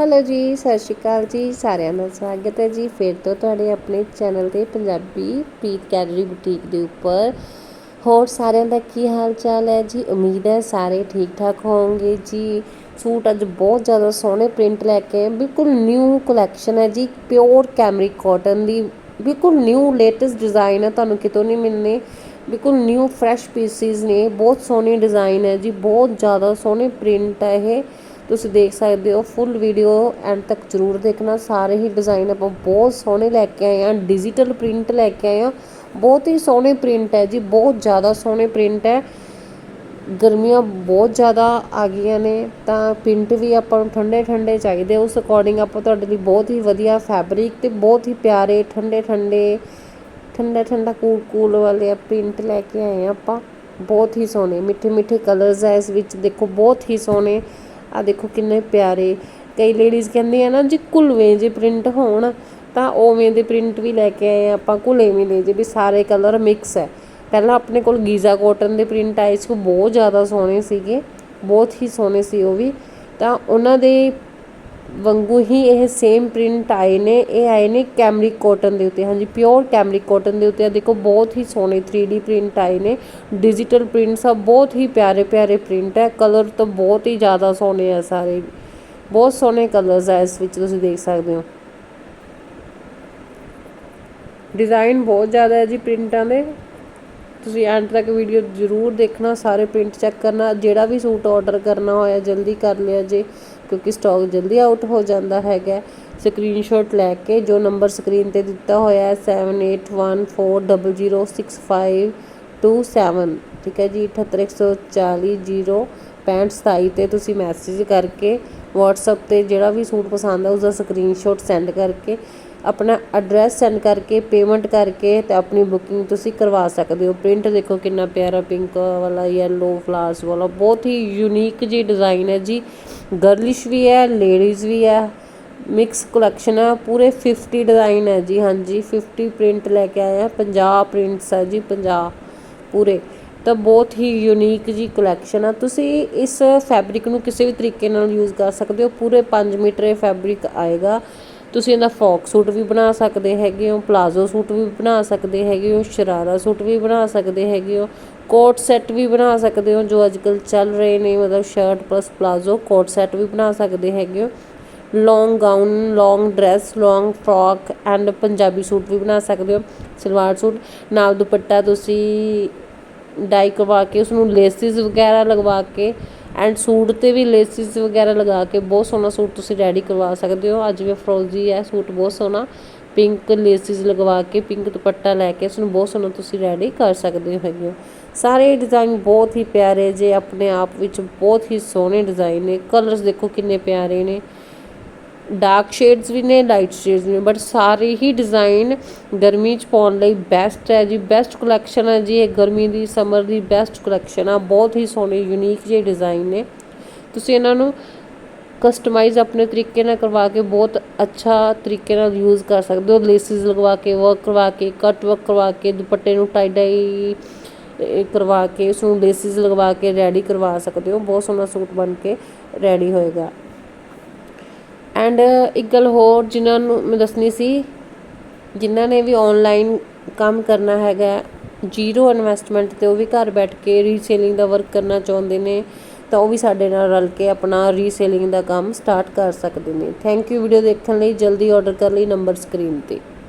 Hello ਜੀ, ਸਤਿ ਸ਼੍ਰੀ ਅਕਾਲ ਜੀ, ਸਾਰਿਆਂ ਦਾ ਸਵਾਗਤ ਹੈ ਜੀ। ਫਿਰ ਤੋਂ ਤੁਹਾਡੇ ਆਪਣੇ ਚੈਨਲ ਤੇ ਪੰਜਾਬੀ ਪੀਤ ਕੈਲਰੀ ਬੁਟੀਕ ਦੇ ਉੱਪਰ। ਹੋਰ ਸਾਰਿਆਂ ਦਾ ਕੀ ਹਾਲ ਚਾਲ ਹੈ ਜੀ? ਉਮੀਦ ਹੈ ਸਾਰੇ ਠੀਕ ਠਾਕ ਹੋਵੋਗੇ ਜੀ। ਸੂਟ ਅੱਜ ਬਹੁਤ ਜ਼ਿਆਦਾ ਸੋਹਣੇ ਪ੍ਰਿੰਟ ਲੈ ਕੇ ਬਿਲਕੁਲ ਨਿਊ ਕਲੈਕਸ਼ਨ ਹੈ ਜੀ। ਪਿਓਰ ਕੈਮਰਿਕ ਕਾਟਨ ਦੀ ਬਿਲਕੁਲ ਨਿਊ ਲੇਟੈਸਟ ਡਿਜ਼ਾਈਨ ਹੈ, ਤੁਹਾਨੂੰ ਕਿਤੋਂ ਨਹੀਂ ਮਿਲਨੇ ਬਿਲਕੁਲ ਨਿਊ ਫਰੈਸ਼ ਪੀਸਿਸ ਨੇ। ਬਹੁਤ ਸੋਹਣੇ ਡਿਜ਼ਾਈਨ ਹੈ ਜੀ। ਬਹੁਤ ਜ਼ਿਆਦਾ ਸੋਹਣੇ ਪ੍ਰਿੰਟ ਹੈ ਇਹ। ਤੁਸੀਂ ਦੇਖ ਸਕਦੇ ਹੋ ਫੁੱਲ ਵੀਡੀਓ ਐਂਡ ਤੱਕ ਜ਼ਰੂਰ ਦੇਖਣਾ। ਸਾਰੇ ਹੀ ਡਿਜ਼ਾਈਨ ਆਪਾਂ ਬਹੁਤ ਸੋਹਣੇ ਲੈ ਕੇ ਆਏ ਆ ਡਿਜੀਟਲ ਪ੍ਰਿੰਟ ਲੈ ਕੇ ਆਏ ਆ ਬਹੁਤ ਹੀ ਸੋਹਣੇ ਪ੍ਰਿੰਟ ਹੈ ਜੀ, ਬਹੁਤ ਜ਼ਿਆਦਾ ਸੋਹਣੇ ਪ੍ਰਿੰਟ ਹੈ। ਗਰਮੀਆਂ ਬਹੁਤ ਜ਼ਿਆਦਾ ਆ ਗਈਆਂ ਨੇ, ਤਾਂ ਪ੍ਰਿੰਟ ਵੀ ਆਪਾਂ ਨੂੰ ਠੰਡੇ ਠੰਡੇ ਚਾਹੀਦੇ ਉਸ ਅਕੋਰਡਿੰਗ ਆਪਾਂ ਤੁਹਾਡੇ ਲਈ ਬਹੁਤ ਹੀ ਵਧੀਆ ਫੈਬਰਿਕ ਤੇ ਬਹੁਤ ਹੀ ਪਿਆਰੇ ਠੰਡੇ ਠੰਡੇ ਠੰਡਾ ਠੰਡਾ ਕੂਲ ਕੂਲ ਵਾਲੇ ਪ੍ਰਿੰਟ ਲੈ ਕੇ ਆਏ ਆ ਆਪਾਂ। ਬਹੁਤ ਹੀ ਸੋਹਣੇ ਮਿੱਠੇ ਮਿੱਠੇ ਕਲਰਸ ਹੈ ਇਸ ਵਿੱਚ। ਦੇਖੋ, ਬਹੁਤ ਹੀ ਸੋਹਣੇ ਆ ਦੇਖੋ ਕਿੰਨੇ ਪਿਆਰੇ। ਕਈ ਲੇਡੀਜ਼ ਕਹਿੰਦੀਆਂ ਨਾ, ਜੀ ਘੁਲਵੇਂ ਜੇ ਪ੍ਰਿੰਟ ਹੋਣ, ਤਾਂ ਓਵੇਂ ਦੇ ਪ੍ਰਿੰਟ ਵੀ ਲੈ ਕੇ ਆਏ ਆਪਾਂ ਕੁਲੇਵੇਂ ਦੇ ਜੇ, ਵੀ ਸਾਰੇ ਕਲਰ ਮਿਕਸ ਹੈ। ਪਹਿਲਾਂ ਆਪਣੇ ਕੋਲ ਗੀਜ਼ਾ ਕਾਟਨ ਦੇ ਪ੍ਰਿੰਟ ਆਏ ਸੀ, ਉਹ ਬਹੁਤ ਜ਼ਿਆਦਾ ਸੋਹਣੇ ਸੀਗੇ, ਬਹੁਤ ਹੀ ਸੋਹਣੇ ਸੀ ਉਹ ਵੀ। ਤਾਂ ਉਹਨਾਂ ਦੇ ਵਾਂਗੂ ਹੀ ਇਹ ਸੇਮ ਪ੍ਰਿੰਟ ਆਏ ਨੇ, ਇਹ ਆਏ ਨੇ ਕੈਮਰਿਕ ਕਾਟਨ ਦੇ ਉੱਤੇ। ਹਾਂਜੀ ਪਿਓਰ ਕੈਮਰਿਕ ਕਾਟਨ ਦੇ ਉੱਤੇ। ਆ ਦੇਖੋ, ਬਹੁਤ ਹੀ ਸੋਹਣੇ 3D ਪ੍ਰਿੰਟ ਆਏ ਨੇ। ਡਿਜੀਟਲ ਪ੍ਰਿੰਟਸ ਆ ਬਹੁਤ ਹੀ ਪਿਆਰੇ ਪਿਆਰੇ ਪ੍ਰਿੰਟ ਹੈ। ਕਲਰ ਤਾਂ ਬਹੁਤ ਹੀ ਜ਼ਿਆਦਾ ਸੋਹਣੇ ਆ ਸਾਰੇ। ਬਹੁਤ ਸੋਹਣੇ ਕਲਰਸ ਆ ਇਸ ਵਿੱਚ, ਤੁਸੀਂ ਦੇਖ ਸਕਦੇ ਹੋ। ਡਿਜ਼ਾਈਨ ਬਹੁਤ ਜ਼ਿਆਦਾ ਹੈ ਜੀ ਪ੍ਰਿੰਟਾਂ ਦੇ। ਤੁਸੀਂ ਐਂਡ ਤੱਕ ਵੀਡੀਓ ਜ਼ਰੂਰ ਦੇਖਣਾ, ਸਾਰੇ ਪ੍ਰਿੰਟ ਚੈੱਕ ਕਰਨਾ, ਜਿਹੜਾ ਵੀ ਸੂਟ ਆਰਡਰ ਕਰਨਾ ਹੋਇਆ ਜਲਦੀ ਕਰ ਲਿਆ ਜੇ, ਕਿਉਂਕਿ ਸਟਾਕ ਜਲਦੀ ਆਊਟ ਹੋ ਜਾਂਦਾ ਹੈਗਾ। ਸਕਰੀਨਸ਼ਾਟ ਲੈ ਕੇ, ਜੋ ਨੰਬਰ ਸਕਰੀਨ ਤੇ ਦਿੱਤਾ ਹੋਇਆ ਹੈ 7814006527 ਠੀਕ ਹੈ ਜੀ 7814006527 ਤੇ ਤੁਸੀਂ ਮੈਸੇਜ ਕਰਕੇ, WhatsApp ਤੇ ਜਿਹੜਾ ਵੀ ਸੂਟ ਪਸੰਦ ਆ ਉਸ ਦਾ ਸਕਰੀਨਸ਼ਾਟ ਸੈਂਡ ਕਰਕੇ ਆਪਣਾ ਐਡਰੈਸ ਸੈਂਡ ਕਰਕੇ ਪੇਮੈਂਟ ਕਰਕੇ ਅਤੇ ਆਪਣੀ ਬੁਕਿੰਗ ਤੁਸੀਂ ਕਰਵਾ ਸਕਦੇ ਹੋ। ਪ੍ਰਿੰਟ ਦੇਖੋ ਕਿੰਨਾ ਪਿਆਰਾ ਪਿੰਕ ਵਾਲਾ ਯੈਲੋ ਫਲਾਰਸ ਵਾਲਾ, ਬਹੁਤ ਹੀ ਯੂਨੀਕ ਜੀ ਡਿਜ਼ਾਈਨ ਹੈ ਜੀ। ਗਰਲਿਸ਼ ਵੀ ਹੈ ਲੇਡੀਜ਼ ਵੀ ਹੈ। ਮਿਕਸ ਕਲੈਕਸ਼ਨ ਹੈ ਪੂਰੇ 50 ਡਿਜ਼ਾਈਨ ਹੈ ਜੀ, ਹਾਂਜੀ। 50 ਪ੍ਰਿੰਟ ਲੈ ਕੇ ਆਏ ਆ 50 ਪ੍ਰਿੰਟਸ ਹੈ ਜੀ 50 ਪੂਰੇ। ਤਾਂ ਬਹੁਤ ਹੀ ਯੂਨੀਕ ਜੀ ਕਲੈਕਸ਼ਨ ਆ। ਤੁਸੀਂ ਇਸ ਫੈਬਰਿਕ ਨੂੰ ਕਿਸੇ ਵੀ ਤਰੀਕੇ ਨਾਲ ਯੂਜ਼ ਕਰ ਸਕਦੇ ਹੋ। ਪੂਰੇ 5 ਮੀਟਰ ਇਹ ਫੈਬਰਿਕ ਆਏਗਾ। ਤੁਸੀਂ ਇਹਦਾ ਫੌਕ ਸੂਟ ਵੀ ਬਣਾ ਸਕਦੇ ਹੈਗੇ ਹੋ, ਪਲਾਜ਼ੋ ਸੂਟ ਵੀ ਬਣਾ ਸਕਦੇ ਹੈਗੇ ਹੋ, ਸ਼ਰਾਰਾ ਸੂਟ ਵੀ ਬਣਾ ਸਕਦੇ ਹੈਗੇ ਹੋ, ਕੋਟ ਸੈੱਟ ਵੀ ਬਣਾ ਸਕਦੇ ਹੋ, ਜੋ ਅੱਜਕੱਲ ਚੱਲ ਰਹੇ ਨੇ, ਮਤਲਬ shirt plus palazzo, coat set ਵੀ ਬਣਾ ਸਕਦੇ ਹੈਗੇ ਹੋ। Long gown long dress long frock and Punjabi suit ਵੀ ਬਣਾ ਸਕਦੇ ਹੋ, ਸਲਵਾਰ ਸੂਟ। ਨਾਲ ਦੁਪੱਟਾ ਤੁਸੀਂ ਡਾਈ ਕਰਵਾ ਕੇ ਉਸ ਨੂੰ ਲੇਸਿਸ ਵਗੈਰਾ ਲਗਵਾ ਕੇ ਐਂਡ ਸੂਟ ਤੇ ਵੀ ਲੇਸਿਸ ਵਗੈਰਾ ਲਗਾ ਕੇ ਬਹੁਤ ਸੋਹਣਾ ਸੂਟ ਤੁਸੀਂ ਰੈਡੀ ਕਰਵਾ ਸਕਦੇ ਹੋ। ਅੱਜ ਵੀ ਫਰੋਜ਼ੀ ਹੈ, ਸੂਟ ਬਹੁਤ ਸੋਹਣਾ। ਪਿੰਕ ਲੇਸਿਸ ਲਗਵਾ ਕੇ ਪਿੰਕ ਦੁਪੱਟਾ ਲੈ ਕੇ ਇਸ ਨੂੰ ਬਹੁਤ ਸੋਹਣਾ ਤੁਸੀਂ ਰੈਡੀ ਕਰ ਸਕਦੇ ਹੋ ਹੈਗੇ ਹੋ। ਸਾਰੇ ਡਿਜ਼ਾਈਨ ਬਹੁਤ ਹੀ ਪਿਆਰੇ ਜੇ ਆਪਣੇ ਆਪ ਵਿੱਚ ਬਹੁਤ ਹੀ ਸੋਹਣੇ ਡਿਜ਼ਾਈਨ ਨੇ। ਕਲਰਸ ਦੇਖੋ ਕਿੰਨੇ ਪਿਆਰੇ ਨੇ। ਡਾਰਕ ਸ਼ੇਡਸ ਵੀ ਨੇ ਲਾਈਟ ਸ਼ੇਡਸ ਨੇ ਬਟ ਸਾਰੇ ਹੀ ਡਿਜ਼ਾਈਨ ਗਰਮੀ ਚ ਪਾਉਣ ਲਈ ਬੈਸਟ ਹੈ ਜੀ ਬੈਸਟ ਕਲੈਕਸ਼ਨ ਹੈ ਜੀ, ਇਹ ਗਰਮੀ ਦੀ ਸਮਰ ਦੀ ਬੈਸਟ ਕਲੈਕਸ਼ਨ ਆ, ਬਹੁਤ ਹੀ ਸੋਹਣੇ ਯੂਨੀਕ ਜਿਹੇ ਡਿਜ਼ਾਈਨ ਨੇ। ਤੁਸੀਂ ਇਹਨਾਂ ਨੂੰ ਕਸਟਮਾਈਜ਼ ਆਪਣੇ ਤਰੀਕੇ ਨਾਲ ਕਰਵਾ ਕੇ ਬਹੁਤ ਅੱਛਾ ਤਰੀਕੇ ਨਾਲ ਯੂਜ਼ ਕਰ ਸਕਦੇ ਹੋ। ਲੇਸਿਸ ਲਗਵਾ ਕੇ ਵਰਕ ਕਰਵਾ ਕੇ ਕੱਟ ਵਰਕ ਕਰਵਾ ਕੇ, ਦੁਪੱਟੇ ਨੂੰ ਟਾਈ ਡਾਈ ਕਰਵਾ ਕੇ, ਉਸ ਨੂੰ ਲੇਸਿਸ ਲਗਵਾ ਕੇ ਰੈਡੀ ਕਰਵਾ ਸਕਦੇ ਹੋ। ਬਹੁਤ ਸੋਹਣਾ ਸੂਟ ਬਣ ਕੇ ਰੈਡੀ ਹੋਏਗਾ। ਐਂਡ uh, ਇੱਕ ਗੱਲ ਹੋਰ ਜਿਨ੍ਹਾਂ ਨੂੰ ਮੈਂ ਦੱਸਣੀ ਸੀ, ਜਿਨ੍ਹਾਂ ਨੇ ਵੀ ਔਨਲਾਈਨ ਕੰਮ ਕਰਨਾ ਹੈਗਾ, ਜ਼ੀਰੋ ਇਨਵੈਸਟਮੈਂਟ ਤੇ ਉਹ ਵੀ ਘਰ ਬੈਠ ਕੇ ਰੀਸੇਲਿੰਗ ਦਾ ਵਰਕ ਕਰਨਾ ਚਾਹੁੰਦੇ ਨੇ, ਤਾਂ ਉਹ ਵੀ ਸਾਡੇ ਨਾਲ ਰਲ ਕੇ ਆਪਣਾ ਰੀਸੇਲਿੰਗ ਦਾ ਕੰਮ ਸਟਾਰਟ ਕਰ ਸਕਦੇ ਨੇ। ਥੈਂਕ ਯੂ ਵੀਡੀਓ ਦੇਖਣ ਲਈ, ਜਲਦੀ ਆਰਡਰ ਕਰ ਲਈ ਨੰਬਰ ਸਕਰੀਨ ਤੇ।